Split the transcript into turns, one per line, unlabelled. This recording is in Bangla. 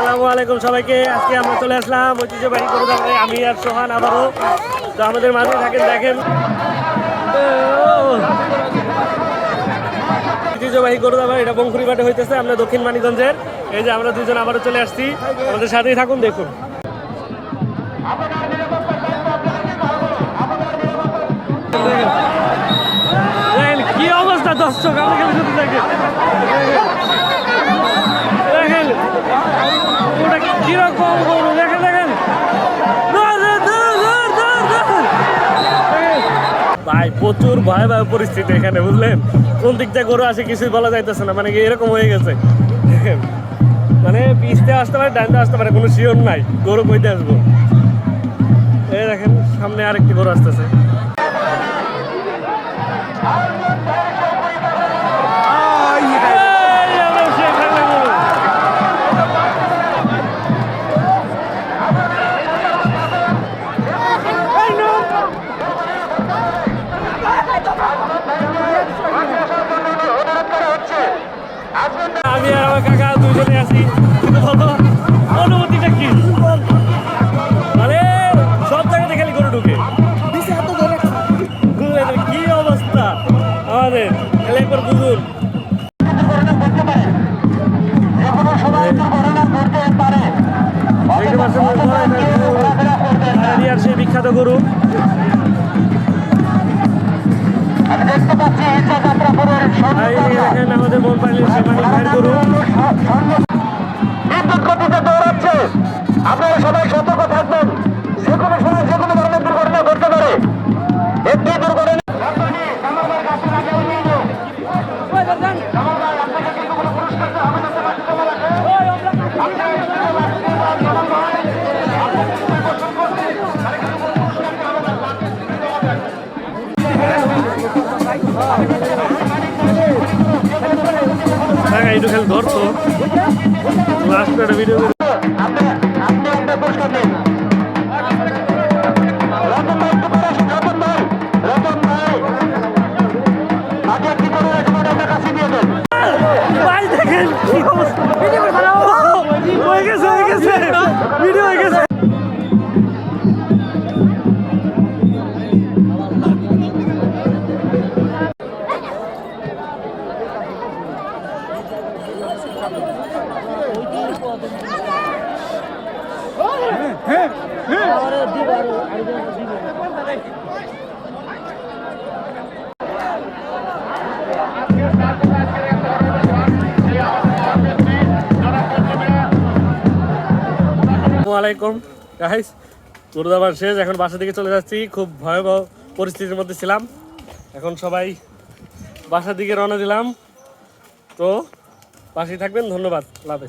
আসসালামু আলাইকুম সবাইকে। আজকে আমরা চলে আসলাম ঐতিহ্যবাহী করে আমি আর সোহান আবারও। তো আমাদের মাঝে থাকেন, দেখেন। ঐতিহ্যবাহী গরু দাবার এটা বঙ্কুড়িবাটে হইতেছে আমরা দক্ষিণ মানিগঞ্জের এই যে আমরা দুজন আবারও চলে আসছি। আমাদের সাথেই থাকুন, দেখুন। কি অবস্থা দর্শক শুধু দেখেন। দেখেন ভাই, প্রচুর ভয় ভয় পরিস্থিতি এখানে, বুঝলেন? কোন দিক থেকে গরু আসে কিছুই বলা যাইতেছে না মানে কি এরকম হয়ে গেছে। মানে পিছতে আসতে পারে, ডানতে আসতে পারে, কোনো শিওর নাই। গরু কইতে আসব। এই দেখেন, সামনে আরেকটি গরু আসতেছে। আমি আর আমার কাকা কিন্তু বলো অনুভূতিটা কি মানে সব জায়গাতে খালি গরু ঢুকে কি অবস্থা আমাদের খালি একবার বুঝুন সেই বিখ্যাত গরু দেখেন আমাদের মন পাইলেন সে ভাইয়ের
আপনারা সবাই সতর্ক থাকবেন। যে সময় যে কোনো ধরনের দুর্ঘটনা ঘটতে পারে। একটি দুর্ঘটনা
হ্যাঁ একটু খেলে ধরতো লাস্ট একটা ভিডিও আলাইকুম। গাইস গুরুদাবার শেষ। এখন বাসা থেকে চলে যাচ্ছি। খুব ভয়াবহ পরিস্থিতির মধ্যে ছিলাম। এখন সবাই বাসার দিকে রওনা দিলাম। তো পাশেই থাকবেন। ধন্যবাদ। লাভ